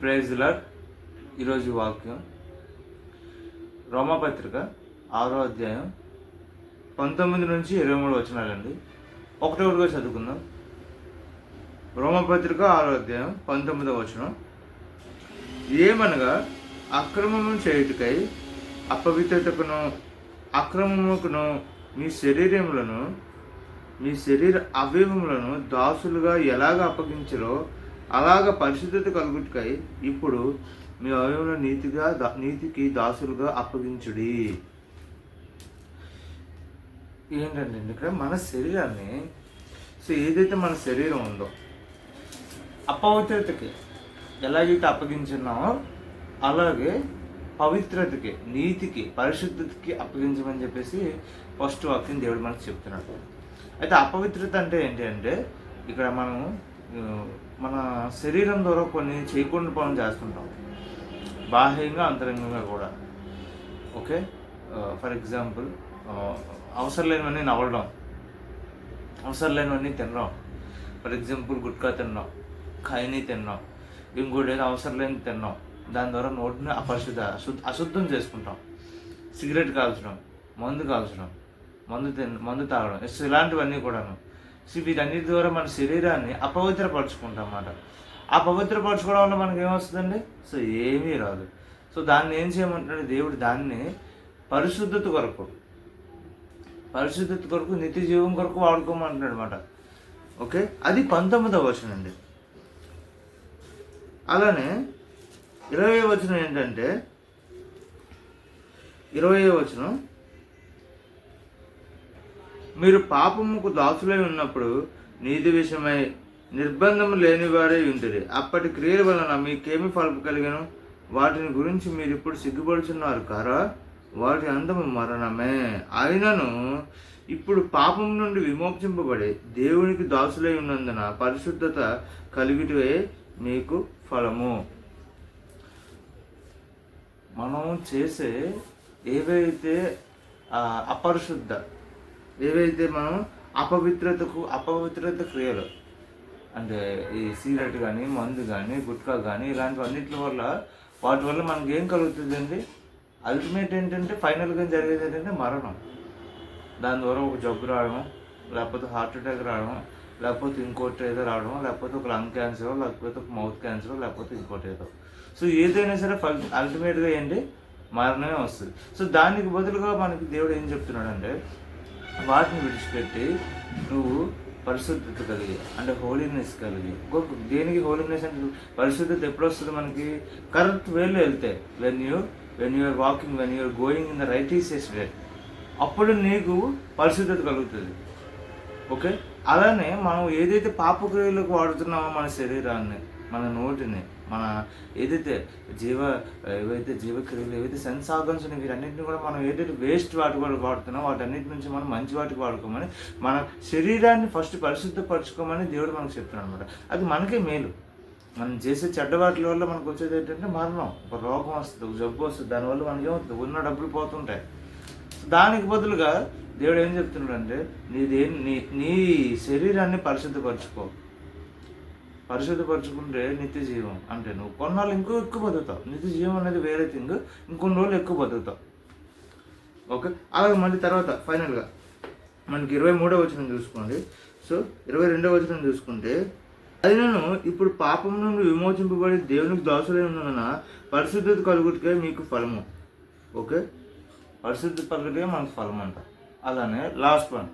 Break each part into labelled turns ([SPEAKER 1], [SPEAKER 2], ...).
[SPEAKER 1] ప్రైజ్లర్ ఈరోజు వాక్యం రోమపత్రిక ఆరో అధ్యాయం పంతొమ్మిది నుంచి ఇరవై మూడు వచనాలండి. ఒకటొకటిగా చదువుకుందాం. రోమపత్రిక ఆరో అధ్యాయం పంతొమ్మిదవ వచనం. ఏమనగా అక్రమము చేయుటకై అపవిత్రతకును అక్రమముకును మీ శరీరములను మీ శరీర అవయవములను దాసులుగా ఎలాగ అప్పగించరో అలాగ పరిశుద్ధత కలుగుటకై ఇప్పుడు మీ అవయవములను నీతిగా నీతికి దాసులుగా అప్పగించుడి. ఏంటంటే ఇక్కడ మన శరీరాన్ని సో ఏదైతే మన శరీరం ఉందో అపవిత్రతకి ఎలాగైతే అప్పగించున్నామో అలాగే పవిత్రతకి నీతికి పరిశుద్ధతకి అప్పగించమని చెప్పేసి ఫస్ట్ వాక్యం దేవుడు మనకు చెప్తున్నాడు. అయితే అపవిత్రత అంటే ఏంటి అంటే ఇక్కడ మనం మన శరీరం ద్వారా కొన్ని చేయకుండా పనులు చేస్తుంటాం. బాహ్యంగా అంతరంగంగా కూడా. ఓకే? ఫర్ ఎగ్జాంపుల్ అవసరం లేనివన్నీ నవ్వడం. అవసరం లేనివన్నీ తినడం. ఫర్ ఎగ్జాంపుల్ గుట్కా తిన్నాం ఖైనీ తిన్నాం ఇంకోటి ఏదో అవసరం లేని తిన్నాం దాని ద్వారా నోటిని అపరిశుద్ధ అశుద్ధ అశుద్ధం చేసుకుంటాం. సిగరెట్ కాల్చడం మందు కాల్చడం మందు తిన మందు తాగడం. ఇలాంటివన్నీ కూడాను. సో వీటన్నిటి ద్వారా మన శరీరాన్ని అపవిత్రపరచుకుంటాం అన్నమాట ఆ పవిత్రపరచుకోవడం వల్ల మనకి ఏమొస్తుందండి? సో ఏమీ రాదు. సో దాన్ని ఏం చేయమంటాడు దేవుడు దాన్ని పరిశుద్ధత కొరకు పరిశుద్ధత కొరకు నిత్య జీవం కొరకు వాడుకోమంటున్నాడు అనమాట ఓకే అది పంతొమ్మిదవ వచనం అండి. అలానే ఇరవై వచనం ఏంటంటే ఇరవై వచనం మీరు పాపముకు దాసులై ఉన్నప్పుడు నీతి విషయమై నిర్బంధం లేని వారే ఉంటుంది అప్పటి క్రియల వలన మీకేమి ఫలం కలిగను? వాటిని గురించి మీరు ఇప్పుడు సిగ్గుపడుచున్నారు కారా? వాటి అందము మరణమే. అయినను ఇప్పుడు పాపం నుండి విమోచింపబడి దేవునికి దాసులై ఉన్నందున పరిశుద్ధత కలిగిటే మీకు ఫలము. మనం చేసే ఏవైతే అపరిశుద్ధ ఏవైతే మనం అపవిత్రతకు అపవిత్రత క్రియలు అంటే ఈ సిగరెట్ కానీ మందు కానీ గుట్కా కానీ ఇలాంటివన్నిటి వల్ల వాటి వల్ల మనకి ఏం కలుగుతుందండి? అల్టిమేట్ ఏంటంటే ఫైనల్గా జరిగేది ఏంటంటే మరణం. దాని ద్వారా ఒక జబ్బు రావడం లేకపోతే హార్ట్ అటాక్ రావడం లేకపోతే ఇంకోటి ఏదో రావడం లేకపోతే ఒక లంగ్ క్యాన్సర్ లేకపోతే ఒక మౌత్ క్యాన్సర్ లేకపోతే ఇంకోటి ఏదో. సో ఏదైనా సరే ఫల్ అల్టిమేట్గా ఏంటి? మరణమే వస్తుంది. సో దానికి బదులుగా మనకి దేవుడు ఏం చెప్తున్నాడంటే వాటిని విడిచిపెట్టి నువ్వు పరిశుద్ధత కలిగి అంటే హోలీనెస్ కలిగి. ఇంకొక దేనికి హోలీనెస్ అంటే పరిశుద్ధత ఎప్పుడు వస్తుంది మనకి? కరెక్ట్ వేలో వెళ్తే when you when you're walking when you're going in the right ఈసెస్ way అప్పుడు నీకు పరిశుద్ధత కలుగుతుంది. ఓకే అలానే మనం ఏదైతే పాపక్రియలకు వాడుతున్నామో మన శరీరాన్ని మన నోటిని మన ఏదైతే జీవ ఏవైతే జీవక్రియలు ఏవైతే సెన్స్ ఆర్గన్స్ ఉన్నాయి వీటన్నిటిని కూడా మనం ఏదైతే వేస్ట్ వాటి కూడా వాడుతున్నాం వాటన్నిటి నుంచి మనం మంచి వాటికి వాడుకోమని మన శరీరాన్ని ఫస్ట్ పరిశుద్ధపరచుకోమని దేవుడు మనకు చెప్తున్నాడు అనమాట అది మనకే మేలు. మనం చేసే చెడ్డ వాటి వల్ల మనకు వచ్చేది ఏంటంటే మరణం. ఒక రోగం వస్తుంది ఒక జబ్బు వస్తుంది దానివల్ల మనకి ఏమవుతుంది? ఉన్న డబ్బులు పోతుంటాయి. దానికి బదులుగా దేవుడు ఏం చెప్తున్నాడు అంటే నీదే నీ నీ శరీరాన్ని పరిశుద్ధపరచుకో. పరిశుద్ధపరచుకుంటే నిత్య జీవం అంటే నువ్వు కొన్నాళ్ళు ఇంకో ఎక్కువ బతుకుతావు. నిత్య జీవం అనేది వేరే థింగ్. ఇంకొన్ని రోజులు ఎక్కువ బతుకుతావు. ఓకే? అలాగే మళ్ళీ తర్వాత ఫైనల్గా. మనకి ఇరవై మూడో వచనం చూసుకోండి. సో ఇరవై రెండో వచనం చూసుకుంటే అయినను ఇప్పుడు పాపం నుండి విమోచింపబడి దేవునికి దాసులై ఉన్నందున పరిశుద్ధత కలుగుటకే మీకు ఫలము. ఓకే? పరిశుద్ధి పలుకుటే మనకు ఫలం అంట అలానే లాస్ట్ వన్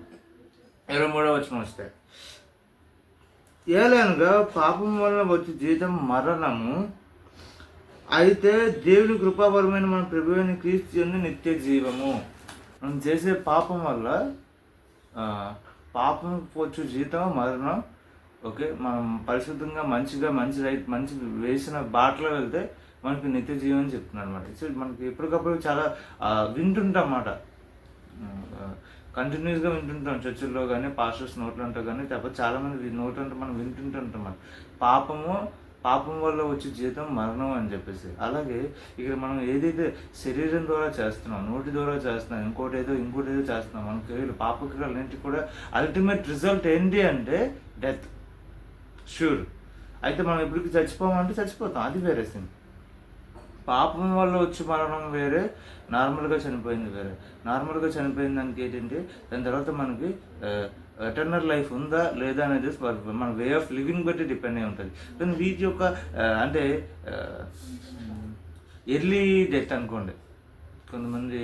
[SPEAKER 1] ఇరవై మూడో వచనం వస్తే ఏలనగా పాపం వలన వచ్చే జీతం మరణము. అయితే దేవుని కృపాపరమైన మన ప్రభువైన క్రీస్తు యందు నిత్య జీవము. మనం చేసే పాపం వల్ల పాపం వచ్చే జీతం మరణం ఓకే మనం పరిశుద్ధంగా మంచిగా మంచి రైట్ మంచి వేసిన బాటలో వెళ్తే మనకి నిత్య జీవం అని చెప్తున్నారు అనమాట సో మనకి ఎప్పటికప్పుడు చాలా వింటుంటాం అన్నమాట కంటిన్యూస్గా వింటుంటాం చర్చిల్లో కానీ పాస్టర్స్ నోట్లు కానీ లేకపోతే చాలా మంది నోట్ అంటే మనం వింటుంటుంటాం మనం పాపము పాపం వల్ల వచ్చే జీతం మరణం అని చెప్పేసి. అలాగే ఇక్కడ మనం ఏదైతే శరీరం ద్వారా చేస్తున్నాం నోటి ద్వారా చేస్తున్నాం ఇంకోటి ఏదో ఇంకోటి ఏదో చేస్తున్నాం మన క్రియలు పాపక్రియలు అన్నింటి కూడా అల్టిమేట్ రిజల్ట్ ఏంటి అంటే డెత్ షూర్ అయితే మనం ఎప్పటికీ చచ్చిపోమంటే చచ్చిపోతాం. అది వేరే సింగ్ పాపం వల్ల వచ్చి మరణం వేరే నార్మల్గా చనిపోయింది వేరే. నార్మల్గా చనిపోయిన దానికి ఏంటంటే దాని తర్వాత మనకి ఎటర్నల్ లైఫ్ ఉందా లేదా అనేది మన- వే ఆఫ్ లివింగ్ బట్టి డిపెండ్ అయి ఉంటుంది. కానీ వీటి యొక్క అంటే ఎర్లీ డెత్ అనుకోండి. కొంతమంది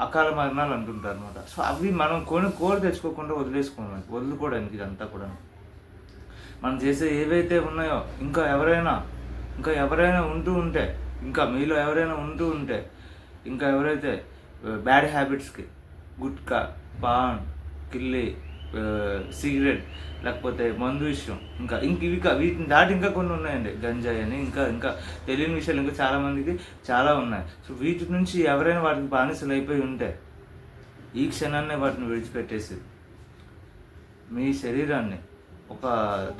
[SPEAKER 1] అకాల మరణాలు అంటుంటారు అనమాట సో అవి మనం కొని కోరి తెచ్చుకోకుండా వదిలేసుకోవాలి వదులుకోవడానికి ఇదంతా కూడా మనం చేసే ఏవైతే ఉన్నాయో ఇంకా ఎవరైనా ఇంకా ఎవరైనా ఉంటూ ఉంటే ఇంకా మీలో ఎవరైనా ఉంటూ ఉంటే ఇంకా ఎవరైతే బ్యాడ్ హ్యాబిట్స్కి గుట్కా పాన్ కిల్లి సిగరెట్ లేకపోతే మందు విషయం ఇంకా ఇంక ఇవి వీటిని దాటి ఇంకా కొన్ని ఉన్నాయండి. గంజాయి అని ఇంకా ఇంకా తెలియని విషయాలు ఇంకా చాలామందికి చాలా ఉన్నాయి. సో వీటి నుంచి ఎవరైనా వాటికి బానిసలు అయిపోయి ఉంటే ఈ క్షణాన్ని వాటిని విడిచిపెట్టేసి మీ శరీరాన్ని ఒక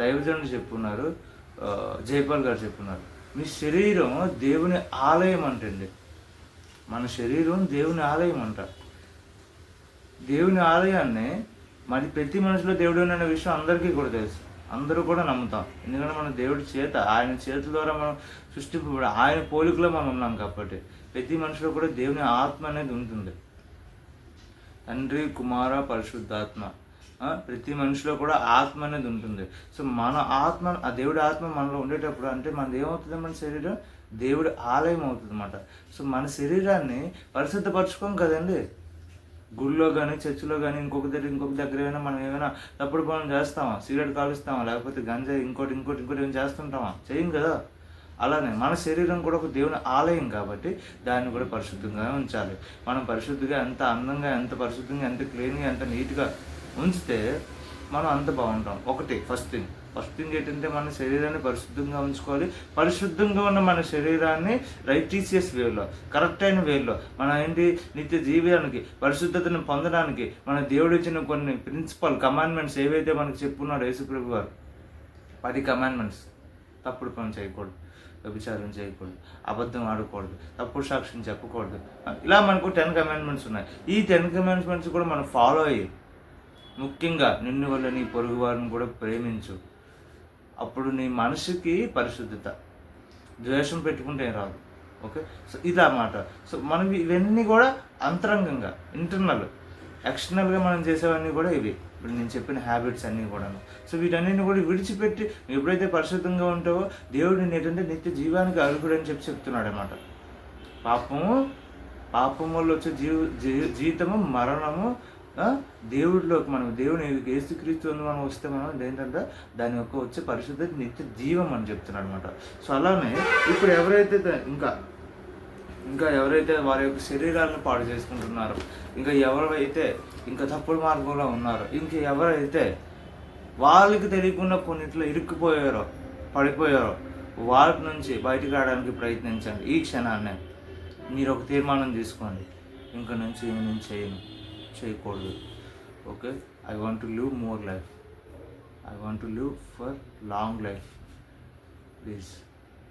[SPEAKER 1] దైవజనుడు చెప్పున్నారు జైపాల్ గారు చెప్పున్నారు. మీ శరీరం దేవుని ఆలయం అంటండి మన శరీరం దేవుని ఆలయం అంట. దేవుని ఆలయాన్ని మరి ప్రతి మనిషిలో దేవుడు అనే విషయం అందరికీ కూడా తెలుసు. అందరూ కూడా నమ్ముతాం. ఎందుకంటే మన దేవుడి చేత ఆయన చేతి ద్వారా మనం సృష్టింపబడి ఆయన పోలికలో మనం ఉన్నాం కాబట్టి ప్రతి మనిషిలో కూడా దేవుని ఆత్మ అనేది ఉంటుంది. తండ్రి కుమార పరిశుద్ధాత్మ. ప్రతి మనిషిలో కూడా ఆత్మ అనేది ఉంటుంది. సో మన ఆత్మ ఆ దేవుడి ఆత్మ మనలో ఉండేటప్పుడు అంటే మనది ఏమవుతుంది మన శరీరం? దేవుడి ఆలయం అవుతుంది అనమాట సో మన శరీరాన్ని పరిశుద్ధపరచుకోం కదండి. గుళ్ళో కానీ చర్చిలో కానీ ఇంకొక దగ్గర ఇంకొక దగ్గర ఏమైనా మనం ఏమైనా తప్పుడు పనులు చేస్తామా? సిగరెట్ కాలుస్తామా లేకపోతే గంజా ఇంకోటి ఇంకోటి ఇంకోటి ఏమైనా చేస్తుంటామా? చేయం కదా. అలానే మన శరీరం కూడా ఒక దేవుని ఆలయం కాబట్టి దాన్ని కూడా పరిశుద్ధంగా ఉంచాలి. మనం పరిశుద్ధిగా ఎంత అందంగా ఎంత పరిశుద్ధంగా ఎంత క్లీన్గా ఎంత నీట్గా ఉంచితే మనం అంత బాగుంటాం. ఒకటి ఫస్ట్ థింగ్ ఫస్ట్ థింగ్ ఏంటంటే మన శరీరాన్ని పరిశుద్ధంగా ఉంచుకోవాలి. పరిశుద్ధంగా ఉన్న మన శరీరాన్ని రైటీసియస్ వేలో కరెక్ట్ అయిన వేలో మన ఏంటి నిత్య జీవితానికి పరిశుద్ధతను పొందడానికి మన దేవుడు ఇచ్చిన కొన్ని ప్రిన్సిపల్ కమాండ్మెంట్స్ ఏవైతే మనకు చెప్పున్నాడు యేసుప్రభు గారు పది కమాండ్మెంట్స్ తప్పుడు పని చేయకూడదు వ్యభిచారం చేయకూడదు అబద్ధం ఆడకూడదు తప్పుడు సాక్ష్యం చెప్పకూడదు. ఇలా మనకు టెన్ కమాండ్మెంట్స్ ఉన్నాయి. ఈ టెన్ కమాండ్మెంట్స్ కూడా మనం ఫాలో అయ్యి ముఖ్యంగా నిన్ను వల్ల నీ పొరుగు వారిని కూడా ప్రేమించు. అప్పుడు నీ మనసుకి పరిశుద్ధత. ద్వేషం పెట్టుకుంటే ఏం రాదు. ఓకే? సో ఇది అన్నమాట సో మనం ఇవన్నీ కూడా అంతరంగంగా ఇంటర్నల్ ఎక్స్టర్నల్గా మనం చేసేవన్నీ కూడా ఇవి. ఇప్పుడు నేను చెప్పిన హ్యాబిట్స్ అన్నీ కూడా సో వీటన్నిటిని కూడా విడిచిపెట్టి ఎప్పుడైతే పరిశుద్ధంగా ఉంటావో దేవుడు ఏంటంటే నిత్య జీవానికి అర్హుడు అని చెప్పి చెప్తున్నాడు అనమాట పాపము పాపం వల్ల వచ్చే జీవ జీ- జీవితము మరణము దేవుడిలోకి మనం దేవుని ఏసుక్రీస్తు అని మనం వస్తే మనం ఏంటంటే దాని యొక్క వచ్చే పరిశుద్ధ నిత్య జీవం అని చెప్తున్నాడు అనమాట సో అలానే ఇప్పుడు ఎవరైతే ఇంకా ఇంకా ఎవరైతే వారి యొక్క శరీరాలను పాడు చేసుకుంటున్నారో ఇంకా ఎవరైతే ఇంకా తప్పుడు మార్గంలో ఉన్నారో ఇంకా ఎవరైతే వాళ్ళకి తెలియకుండా కొన్నిట్లో ఇరుక్కుపోయారో పడిపోయారో వాళ్ళ నుంచి బయటకు రావడానికి ప్రయత్నించండి ఈ క్షణాన్ని. మీరు ఒక తీర్మానం తీసుకోండి ఇంక నుంచి ఏమి నేను చేయను. చేయకూడదు. Okay I want to live more life I want to live for long life please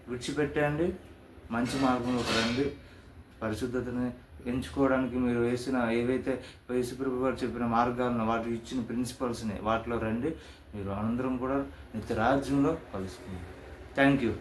[SPEAKER 1] విడిచిపెట్టండి మంచి మార్గంలోకి రండి. పరిశుద్ధతని ఎంచుకోవడానికి మీరు వేసిన ఏవైతే యేసుప్రభు గారు చెప్పిన మార్గాలను వాటి ఇచ్చిన ప్రిన్సిపల్స్ని వాటిలో రండి. మీరు అనంతరం కూడా నిత్య రాజ్యంలో కలుసుకుందాం. Thank you